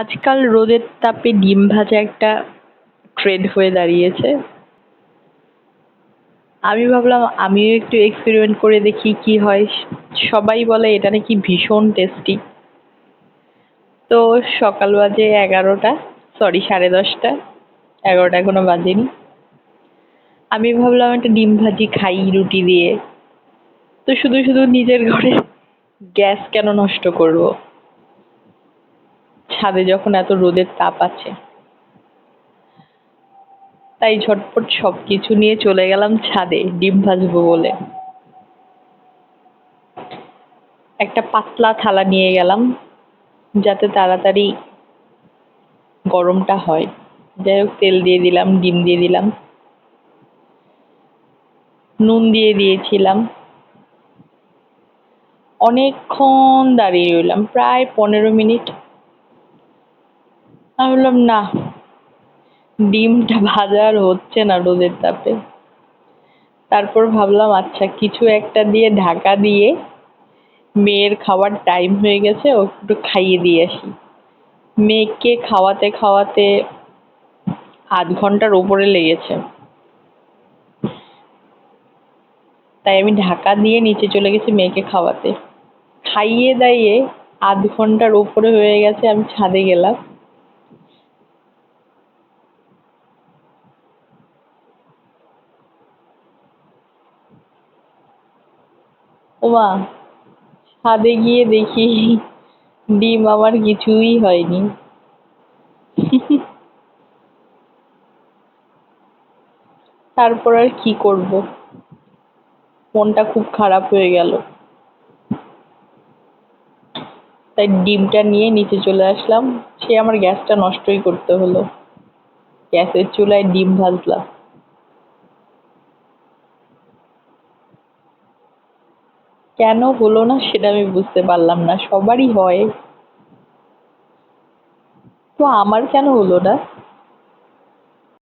আজকাল রোদের তাপে ডিম ভাজা একটা ট্রেন্ড হয়ে দাঁড়িয়েছে। আমি ভাবলাম, আমিও একটু এক্সপেরিমেন্ট করে দেখি কি হয়। সবাই বলে এটা নাকি ভীষণ টেস্টি তো সকাল বাজে এগারোটা সরি সাড়ে দশটা, এগারোটা এখনও বাজেনি। আমি ভাবলাম একটা ডিম ভাজি খাই রুটি দিয়ে। তো শুধু শুধু নিজের ঘরে গ্যাস কেন নষ্ট করব? ছাদে যখন এত রোদের তাপ আছে। তাই ঝটপট সব কিছু নিয়ে চলে গেলাম ছাদে, ডিম ভাজবো বলে। একটা পাতলা থালা নিয়ে গেলাম, যাতে তাড়াতাড়ি গরমটা হয়। যাই হোক, তেল দিয়ে দিলাম, ডিম দিয়ে দিলাম। নুন দিয়ে দিয়েছিলাম। অনেকক্ষণ দাঁড়িয়ে রইলাম, প্রায় পনেরো মিনিট আমি বললাম, না, ডিমটা ভাজা আর হচ্ছে না রোদের তাপে। তারপর ভাবলাম আচ্ছা কিছু একটা দিয়ে ঢাকা দিয়ে মেয়ের খাওয়ার টাইম হয়ে গেছে ও একটু খাইয়ে দিয়ে আসি। মেয়েকে খাওয়াতে খাওয়াতে আধ ঘণ্টার ওপরে লেগেছে। তাই আমি ঢাকা দিয়ে নিচে চলে গেছি মেয়েকে খাওয়াতে। খাইয়ে দাইয়ে আধ ঘণ্টার ওপরে হয়ে গেছে, আমি ছাদে গেলাম। ওমা, ছাদে গিয়ে দেখি ডিম আমার কিছুই হয়নি। তারপর আর কি করব? মনটা খুব খারাপ হয়ে গেল। তাই ডিমটা নিয়ে নিচে চলে আসলাম। সে আমার গ্যাসটা নষ্টই করতে হলো। গ্যাসের চুলায় ডিম ভাজলাম। কেন হলো না সেটা আমি বুঝতে পারলাম না, সবারই হয়। তো আমার কেন হলো না?